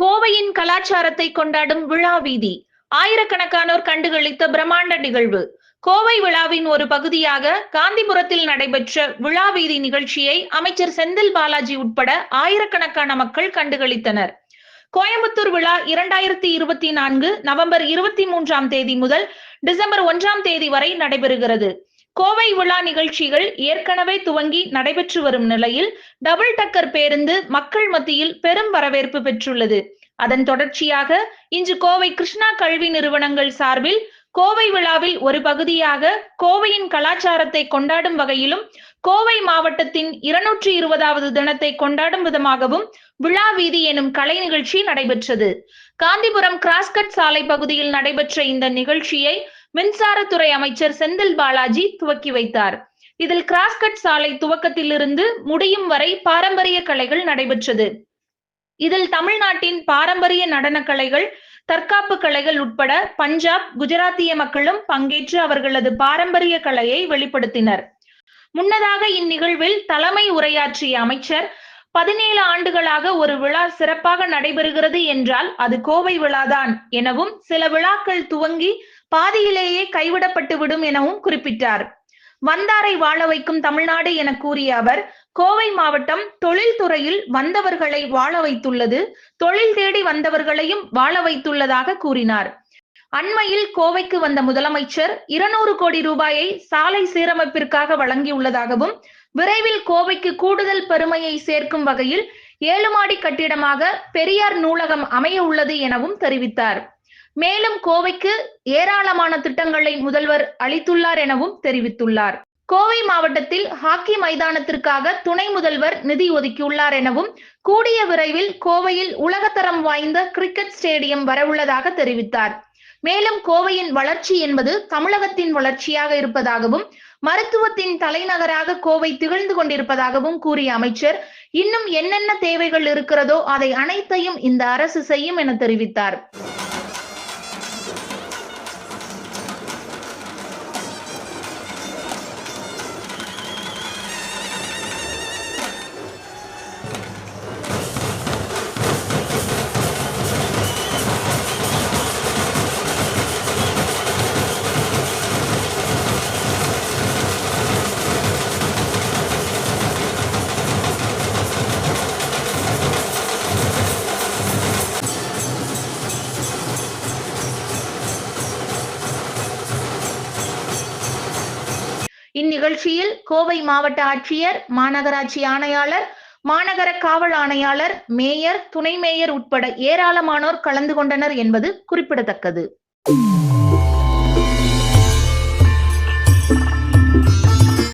கோவையின் கலாச்சாரத்தை கொண்டாடும் விழா வீதி. ஆயிரக்கணக்கானோர் கண்டுகளித்த பிரம்மாண்ட நிகழ்வு. கோவை விழாவின் ஒரு பகுதியாக காந்திபுரத்தில் நடைபெற்ற விழா வீதி நிகழ்ச்சியை அமைச்சர் செந்தில் பாலாஜி உட்பட ஆயிரக்கணக்கான மக்கள் கண்டுகளித்தனர். கோயம்புத்தூர் விழா இரண்டாயிரத்தி இருபத்தி நான்கு நவம்பர் இருபத்தி மூன்றாம் தேதி முதல் டிசம்பர் ஒன்றாம் தேதி வரை நடைபெறுகிறது. கோவை விழா நிகழ்ச்சிகள் ஏற்கனவே துவங்கி நடைபெற்று வரும் நிலையில் டபுள் டக்கர் பேருந்து மக்கள் மத்தியில் பெரும் வரவேற்பு பெற்றுள்ளது. அதன் தொடர்ச்சியாக இன்று கோவை கிருஷ்ணா கல்வி நிறுவனங்கள் சார்பில் கோவை விழாவில் ஒரு பகுதியாக கோவையின் கலாச்சாரத்தை கொண்டாடும் வகையிலும் கோவை மாவட்டத்தின் இருநூற்றி இருபதாவது தினத்தை கொண்டாடும் விதமாகவும் விழா வீதி எனும் கலை நிகழ்ச்சி நடைபெற்றது. காந்திபுரம் கிராஸ்கட் சாலை பகுதியில் நடைபெற்ற இந்த நிகழ்ச்சியை மின்சாரத்துறை அமைச்சர் செந்தில் பாலாஜி துவக்கி வைத்தார். இதில் கிராஸ்கட் சாலை துவக்கத்திலிருந்து முடியும் வரை பாரம்பரிய கலைகள் நடைபெற்றது. இதில் தமிழ்நாட்டின் பாரம்பரிய நடன கலைகள் தற்காப்பு கலைகள் உட்பட பஞ்சாப் குஜராத்திய மக்களும் பங்கேற்று அவர்களது பாரம்பரிய கலையை வெளிப்படுத்தினர். முன்னதாக இந்நிகழ்வில் தலைமை உரையாற்றிய அமைச்சர் பதினேழு ஆண்டுகளாக ஒரு விழா சிறப்பாக நடைபெறுகிறது என்றால் அது கோவை விழாதான் எனவும் சில விழாக்கள் துவங்கி பாதியிலேயே கைவிடப்பட்டு விடும் எனவும் குறிப்பிட்டார். வந்தாரை வாழ வைக்கும் தமிழ்நாடு என கூறிய அவர் கோவை மாவட்டம் தொழில்துறையில் வந்தவர்களை வாழ வைத்துள்ளது தொழில் தேடி வந்தவர்களையும் வாழ வைத்துள்ளதாக கூறினார். அண்மையில் கோவைக்கு வந்த முதலமைச்சர் இருநூறு கோடி ரூபாயை சாலை சீரமைப்பிற்காக வழங்கியுள்ளதாகவும் விரைவில் கோவைக்கு கூடுதல் பெருமையை சேர்க்கும் வகையில் ஏழு மாடி கட்டிடமாக பெரியார் நூலகம் அமைய உள்ளது எனவும் தெரிவித்தார். மேலும் கோவைக்கு ஏராளமான திட்டங்களை முதல்வர் அளித்துள்ளார் எனவும் தெரிவித்துள்ளார். கோவை மாவட்டத்தில் ஹாக்கி மைதானத்திற்காக துணை முதல்வர் நிதி ஒதுக்கியுள்ளார் எனவும் கூடிய விரைவில் கோவையில் உலகத்தரம் வாய்ந்த கிரிக்கெட் ஸ்டேடியம் வரவுள்ளதாக தெரிவித்தார். மேலும் கோவையின் வளர்ச்சி என்பது தமிழகத்தின் வளர்ச்சியாக இருப்பதாகவும் மருத்துவத்தின் தலைநகராக கோவை திகழ்ந்து கொண்டிருப்பதாகவும் கூறிய அமைச்சர் இன்னும் என்னென்ன தேவைகள் இருக்கிறதோ அதை அனைத்தையும் இந்த அரசு செய்யும் என தெரிவித்தார். இந்நிகழ்ச்சியில் கோவை மாவட்ட ஆட்சியர் மாநகராட்சி ஆணையாளர் மாநகர காவல் ஆணையாளர் மேயர் துணை மேயர் உட்பட ஏராளமானோர் கலந்து கொண்டனர் என்பது குறிப்பிடத்தக்கது.